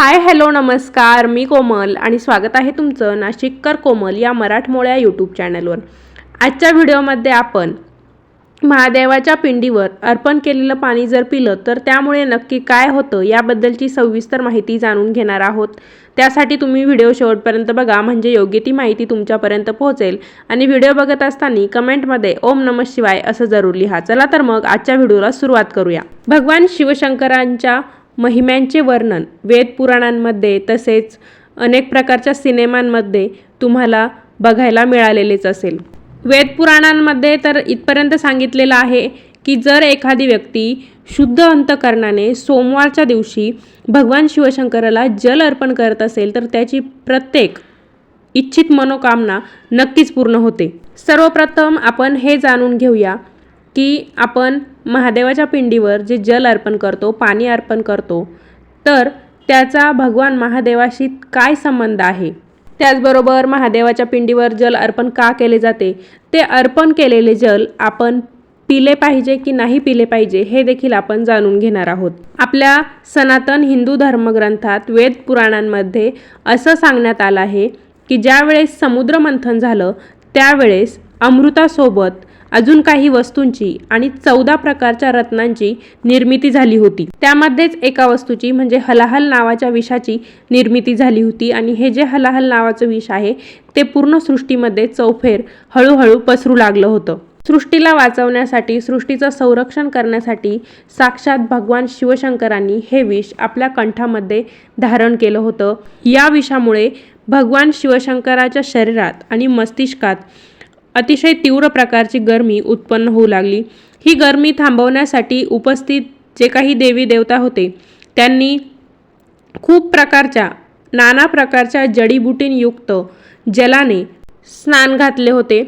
Hi hello नमस्कार. मी कोमल आणि स्वागत आहे तुमचं नाशिककर कोमल या मराठमोळ्या यूट्यूब चॅनलवर आजच्या व्हिडिओमध्ये आपण महादेवाच्या पिंडीवर अर्पण केलेलं पाणी जर पिलं तर त्यामुळे नक्की काय होतं याबद्दलची सविस्तर माहिती जाणून घेणार आहोत. त्यासाठी तुम्ही व्हिडिओ शेवटपर्यंत बघा म्हणजे योग्य ती माहिती तुमच्यापर्यंत पोहोचेल. आणि व्हिडिओ बघत असताना कमेंटमध्ये ओम नम शिवाय असं जरूर लिहा. चला तर मग आजच्या व्हिडिओला सुरुवात करूया. भगवान शिवशंकरांच्या महिम्यांचे वर्णन. वेद पुराणांमध्ये तसेच अनेक प्रकारच्या सिनेमांमध्ये तुम्हाला बघायला मिळालेलेच असेल. वेद पुराणांमध्ये तर इथपर्यंत सांगितलेलं आहे की जर एखादी व्यक्ती शुद्ध अंतकरणाने सोमवारच्या दिवशी भगवान शिवशंकराला जल अर्पण करत असेल तर त्याची प्रत्येक इच्छित मनोकामना नक्कीच पूर्ण होते. सर्वप्रथम आपण हे जाणून घेऊया की आपण महादेवाच्या पिंडीवर जे जल अर्पण करतो पाणी अर्पण करतो तर त्याचा भगवान महादेवाशी काय संबंध आहे? त्याचबरोबर महादेवाच्या पिंडीवर जल अर्पण का केले जाते? ते अर्पण केलेले जल आपण पिले पाहिजे की नाही पिले पाहिजे हे देखील आपण जाणून घेणार आहोत. आपल्या सनातन हिंदू धर्मग्रंथात वेद पुराणांमध्ये असं सांगण्यात आलं आहे की ज्यावेळेस समुद्रमंथन झालं त्यावेळेस अमृतासोबत अजून काही वस्तूंची आणि चौदा प्रकारच्या रत्नांची निर्मिती झाली होती. त्यामध्येच एका वस्तूची म्हणजे हलाहल नावाच्या विषाची निर्मिती झाली होती आणि हे जे हलाहल नावाचं विष आहे ते पूर्ण सृष्टीमध्ये चौफेर हळूहळू पसरू लागलं होतं. सृष्टीला वाचवण्यासाठी सृष्टीचं संरक्षण करण्यासाठी साक्षात भगवान शिवशंकरांनी हे विष आपल्या कंठामध्ये धारण केलं होतं. या विषामुळे भगवान शिवशंकराच्या शरीरात आणि मस्तिष्कात अतिशय तीव्र प्रकारची गरमी उत्पन्न होऊ लागली. ही गरमी थांबवण्यासाठी उपस्थित जे काही देवी देवता होते त्यांनी खूप प्रकारच्या नाना प्रकारच्या जडीबुटींयुक्त जलाने स्नान घातले होते.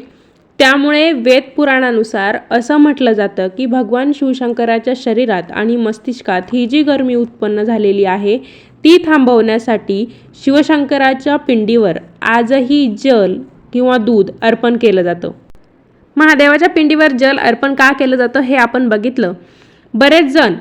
त्यामुळे वेद पुराणानुसार असं म्हटलं जातं की भगवान शिवशंकराच्या शरीरात आणि मस्तिष्कात ही जी गरमी उत्पन्न झालेली आहे ती थांबवण्यासाठी शिवशंकराच्या पिंडीवर आजही जल किंवा दूध अर्पण केलं जातं. महादेवाच्या पिंडीवर जल अर्पण का केलं जातं हे आपण बघितलं. बरेच जण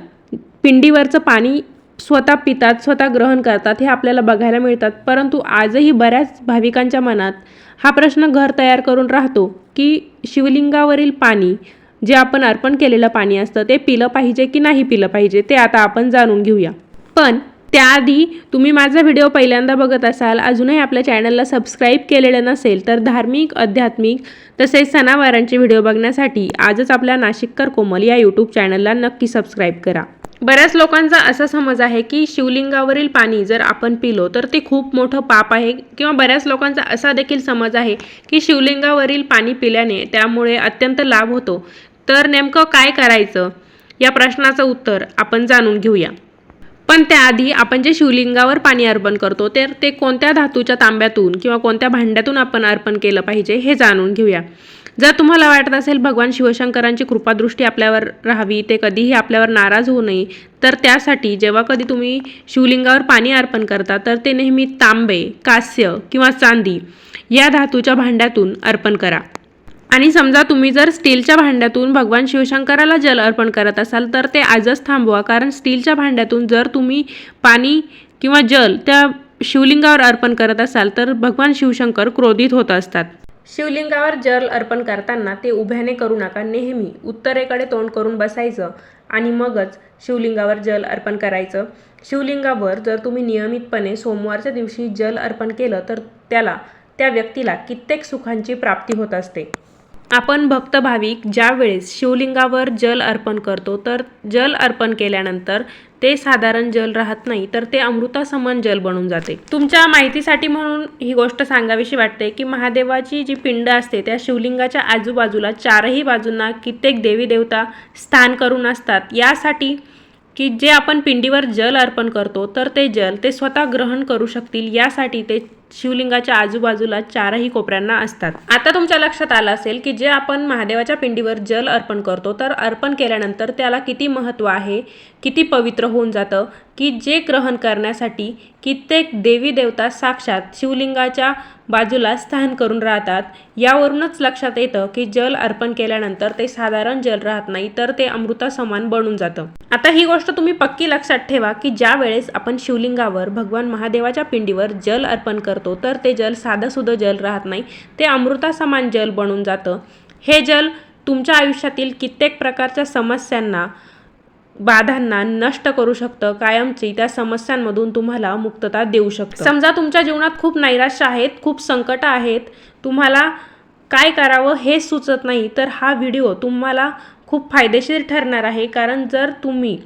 पिंडीवरचं पाणी स्वतः पितात स्वतः ग्रहण करतात हे आपल्याला बघायला मिळतात. परंतु आजही बऱ्याच भाविकांच्या मनात हा प्रश्न घर तयार करून राहतो की शिवलिंगावरील पाणी जे आपण अर्पण केलेलं पाणी असतं ते पिलं पाहिजे की नाही पिलं पाहिजे ते आता आपण जाणून घेऊया. पण त्याआधी तुम्ही माझा व्हिडिओ पहिल्यांदा बघत असाल अजूनही आपल्या चॅनलला सबस्क्राईब केलेलं नसेल तर धार्मिक आध्यात्मिक तसेच सणावारांचे व्हिडिओ बघण्यासाठी आजच आपल्या नाशिककर कोमल या यूट्यूब चॅनलला नक्की सबस्क्राईब करा. बऱ्याच लोकांचा असा समज आहे की शिवलिंगावरील पाणी जर आपण पिलो तर ते खूप मोठं पाप आहे किंवा बऱ्याच लोकांचा असा देखील समज आहे की शिवलिंगावरील पाणी पिल्याने त्यामुळे अत्यंत लाभ होतो. तर नेमकं काय करायचं? या प्रश्नाचं उत्तर आपण जाणून घेऊया. पण त्याआधी आपण जे शिवलिंगावर पाणी अर्पण करतो तर ते कोणत्या धातूच्या तांब्यातून किंवा कोणत्या भांड्यातून आपण अर्पण केलं पाहिजे हे जाणून घेऊया. जर तुम्हाला वाटत असेल भगवान शिवशंकरांची कृपादृष्टी आपल्यावर राहावी ते कधीही आपल्यावर नाराज होऊ नये तर त्यासाठी जेव्हा कधी तुम्ही शिवलिंगावर पाणी अर्पण करता तर ते नेहमी तांबे कास्य किंवा चांदी या धातूच्या भांड्यातून अर्पण करा. आणि समजा तुम्ही जर स्टीलच्या भांड्यातून भगवान शिवशंकराला जल अर्पण करत असाल तर ते आजच थांबवा. कारण स्टीलच्या भांड्यातून जर तुम्ही पाणी किंवा जल त्या शिवलिंगावर अर्पण करत असाल तर भगवान शिवशंकर क्रोधित होत असतात. शिवलिंगावर जल अर्पण करताना ते उभ्याने करू नका. नेहमी उत्तरेकडे तोंड करून बसायचं आणि मगच शिवलिंगावर जल अर्पण करायचं. शिवलिंगावर जर तुम्ही नियमितपणे सोमवारच्या दिवशी जल अर्पण केलं तर त्याला त्या व्यक्तीला कित्येक सुखांची प्राप्ती होत असते. आपण भक्त भाविक ज्या वेळेस शिवलिंगावर जल अर्पण करतो तर जल अर्पण केल्यानंतर ते साधारण जल राहत नाही तर ते अमृतासमान जल बनून जाते. तुमच्या माहितीसाठी म्हणून ही गोष्ट सांगावीशी वाटते की महादेवाची जी पिंड असते त्या शिवलिंगाच्या आजूबाजूला चारही बाजूंना कित्येक देवी देवता स्थान करून असतात. यासाठी की जे आपण पिंडीवर जल अर्पण करतो तर ते जल ते स्वतः ग्रहण करू शकतील. यासाठी ते शिवलिंगाच्या आजूबाजूला चारही कोपऱ्यांना असतात. आता तुमच्या लक्षात आलं असेल की जे आपण महादेवाच्या पिंडीवर जल अर्पण करतो तर अर्पण केल्यानंतर त्याला किती महत्त्व आहे किती पवित्र होऊन जातं की जे ग्रहण करण्यासाठी कित्येक देवी देवता साक्षात शिवलिंगाच्या बाजूला स्थान करून राहतात यावरूनच लक्षात येतं की जल अर्पण केल्यानंतर ते साधारण जल राहत नाही तर ते अमृता समान बनून जातं. आता ही गोष्ट तुम्ही पक्की लक्षात ठेवा की ज्या वेळेस आपण शिवलिंगावर भगवान महादेवाच्या पिंडीवर जल अर्पण करतो तर ते जल साधंसुधं जल राहत नाही. ते अमृतासमान जल बनून जातं. हे जल तुमच्या आयुष्यातील कित्येक प्रकारच्या समस्यांना बाधांना नष्ट करू शकतं. कायमची त्या समस्यांमधून तुम्हाला मुक्तता देऊ शकतं. समजा तुमच्या जीवनात खूप नैराश्य आहेत खूप संकट आहेत. तुम्हाला काय करावं हे सुचत नाही. तर हा व्हिडिओ तुम्हाला खूप फायदेशीर ठरणार आहे. कारण जर तुम्ही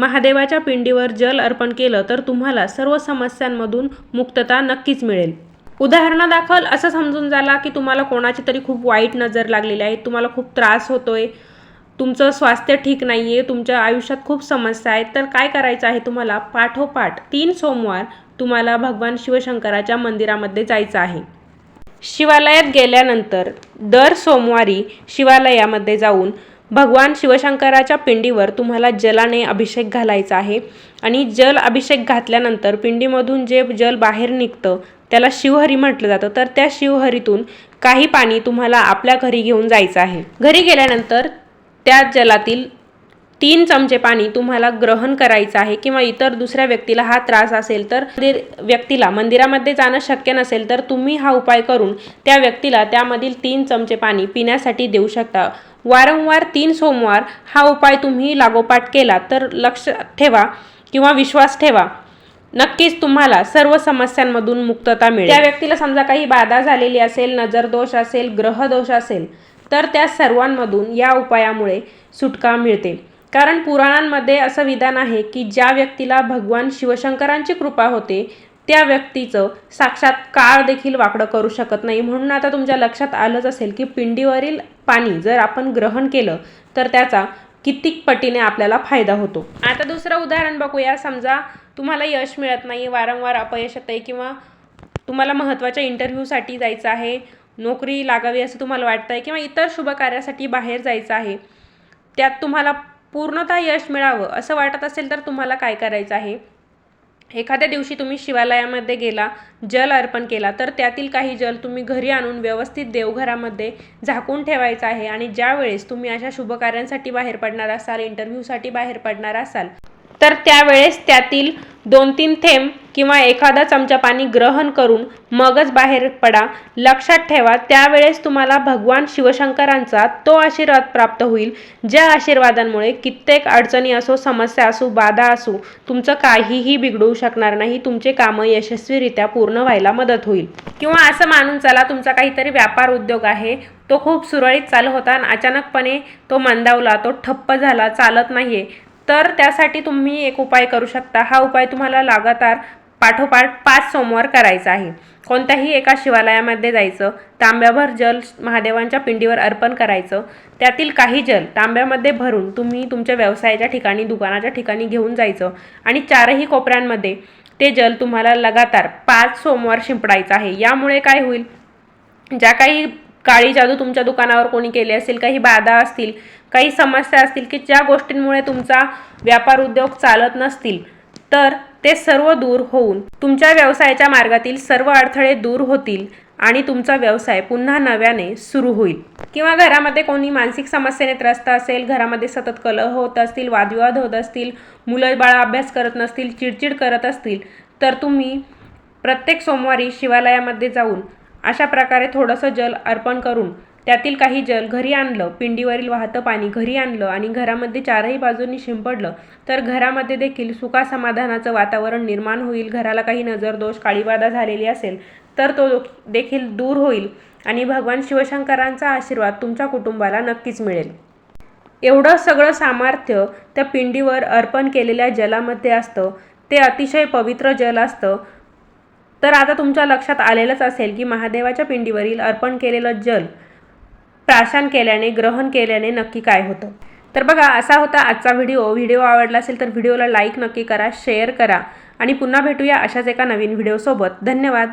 महादेवाच्या पिंडीवर जल अर्पण केलं तर तुम्हाला सर्व समस्यांमधून मुक्तता नक्कीच मिळेल. उदाहरणादाखल असं समजून झाला की तुम्हाला कोणाची तरी खूप वाईट नजर लागलेली आहे. तुम्हाला खूप त्रास होतोय. तुमचं स्वास्थ्य ठीक नाही आहे तुमच्या आयुष्यात खूप समस्या आहेत. तर काय करायचं आहे तुम्हाला? पाठोपाठ तीन सोमवार तुम्हाला भगवान शिवशंकराच्या मंदिरामध्ये जायचं आहे. शिवालयात गेल्यानंतर दर सोमवारी शिवालयामध्ये जाऊन भगवान शिवशंकराच्या पिंडीवर तुम्हाला जलाने अभिषेक घालायचा आहे. आणि जल अभिषेक घातल्यानंतर पिंडीमधून जे जल बाहेर निघतं त्याला शिवहरी म्हटलं जातं. तर त्या शिवहरीतून काही पाणी तुम्हाला आपल्या घरी घेऊन जायचं आहे. घरी गेल्यानंतर त्या जलातील तीन चमचे पाणी तुम्हाला ग्रहण करायचं आहे किंवा इतर दुसऱ्या व्यक्तीला हा त्रास असेल तर मंदिर व्यक्तीला मंदिरामध्ये जाणं शक्य नसेल तर तुम्ही हा उपाय करून त्या व्यक्तीला त्यामधील तीन चमचे पाणी पिण्यासाठी देऊ शकता. वारंवार तीन सोमवार हा उपाय तुम्ही लागोपाठ केला तर लक्ष ठेवा किंवा विश्वास ठेवा. नक्कीच तुम्हाला सर्व समस्यांमधून मुक्तता मिळेल. त्या व्यक्तीला समजा काही बाधा झालेली असेल नजरदोष असेल ग्रहदोष असेल तर त्या सर्वांमधून या उपायामुळे सुटका मिळते. कारण पुराणांमध्ये असं विधान आहे की ज्या व्यक्तीला भगवान शिवशंकरांची कृपा होते त्या व्यक्तीचं साक्षात काळ देखील वाकडं करू शकत नाही. म्हणून आता तुमच्या लक्षात आलंच असेल की पिंडीवरील पाणी जर आपण ग्रहण केलं तर त्याचा कितीक पटीने आपल्याला फायदा होतो. आता दुसरं उदाहरण बघूया. समजा तुम्हाला यश मिळत नाही वारंवार अपयश येत आहे किंवा तुम्हाला महत्त्वाच्या इंटरव्ह्यूसाठी जायचं आहे नोकरी लागावी असं तुम्हाला वाटतं आहे किंवा इतर शुभ कार्यासाठी बाहेर जायचं आहे त्यात तुम्हाला पूर्णतः यश मिळावं असं वाटत असेल तर तुम्हाला काय करायचं आहे? एखाद्या दिवशी तुम्ही शिवालयामध्ये गेला जल अर्पण केला तर त्यातील काही जल तुम्ही घरी आणून व्यवस्थित देवघरामध्ये झाकून ठेवायचं आहे आणि ज्या वेळेस तुम्ही अशा शुभकार्यांसाठी बाहेर पडणार असाल इंटरव्ह्यूसाठी बाहेर पडणार असाल तर त्यावेळेस त्यातील दोन तीन थेंब किंवा एखादा चमचा पाणी ग्रहण करून मगच बाहेर पडा. लक्षात ठेवा त्यावेळेस तुम्हाला भगवान शिवशंकरांचा तो आशीर्वाद प्राप्त होईल ज्या आशीर्वादांमुळे कित्येक अडचणी असो समस्या असो बाधा असो तुमचं काहीही बिघडवू शकणार नाही. तुमचे कामं यशस्वीरित्या पूर्ण व्हायला मदत होईल. किंवा असं मानून चला तुमचा काहीतरी व्यापार उद्योग आहे तो खूप सुरळीत चालू होता आणि अचानकपणे तो मंदावला तो ठप्प झाला चालत नाहीये. तर त्यासाठी तुम्ही एक उपाय करू शकता. हा उपाय तुम्हाला लगातार पाठोपाठ पाच सोमवार करायचा आहे. कोणत्याही एका शिवालयामध्ये जायचं तांब्याभर जल महादेवांच्या पिंडीवर अर्पण करायचं त्यातील काही जल तांब्यामध्ये भरून तुम्ही तुमच्या व्यवसायाच्या ठिकाणी दुकानाच्या ठिकाणी घेऊन जायचं आणि चारही कोपऱ्यांमध्ये ते जल तुम्हाला लगातार पाच सोमवार शिंपडायचं आहे. यामुळे काय होईल? ज्या काही काळी जादू तुमच्या दुकानावर कोणी केली असेल काही बाधा असतील काही समस्या असतील की ज्या गोष्टींमुळे तुमचा व्यापार उद्योग चालत नसतील तर ते सर्व दूर होऊन तुमच्या व्यवसायाच्या मार्गातील सर्व अडथळे दूर होतील आणि तुमचा व्यवसाय पुन्हा नव्याने सुरू होईल. किंवा घरामध्ये कोणी मानसिक समस्येने त्रस्त असेल घरामध्ये सतत कलह होत असतील वादविवाद होत असतील मुलं बाळा अभ्यास करत नसतील चिडचिड करत असतील तर तुम्ही प्रत्येक सोमवारी शिवालयामध्ये जाऊन अशा प्रकारे थोडंसं जल अर्पण करून त्यातील काही जल घरी आणलं पिंडीवरील वाहतं पाणी घरी आणलं आणि घरामध्ये चारही बाजूंनी शिंपडलं तर घरामध्ये देखील सुखासमाधानाचं वातावरण निर्माण होईल घराला काही नजरदोष काळीबाधा झालेली असेल तर तो देखील दूर होईल आणि भगवान शिवशंकरांचा आशीर्वाद तुमच्या कुटुंबाला नक्कीच मिळेल. एवढं सगळं सामर्थ्य त्या पिंडीवर अर्पण केलेल्या जलामध्ये असतं ते अतिशय पवित्र जल असतं. तर आता तुमच्या लक्षात आलेलंच असेल की महादेवाच्या पिंडीवरील अर्पण केलेलं जल प्राशन केल्याने ग्रहण केल्याने नक्की काय होतं? तर बघा असा होता आजचा व्हिडिओ. व्हिडिओ आवडला असेल तर व्हिडिओला लाईक नक्की करा शेअर करा आणि पुन्हा भेटूया अशाच एका नवीन व्हिडिओसोबत. धन्यवाद.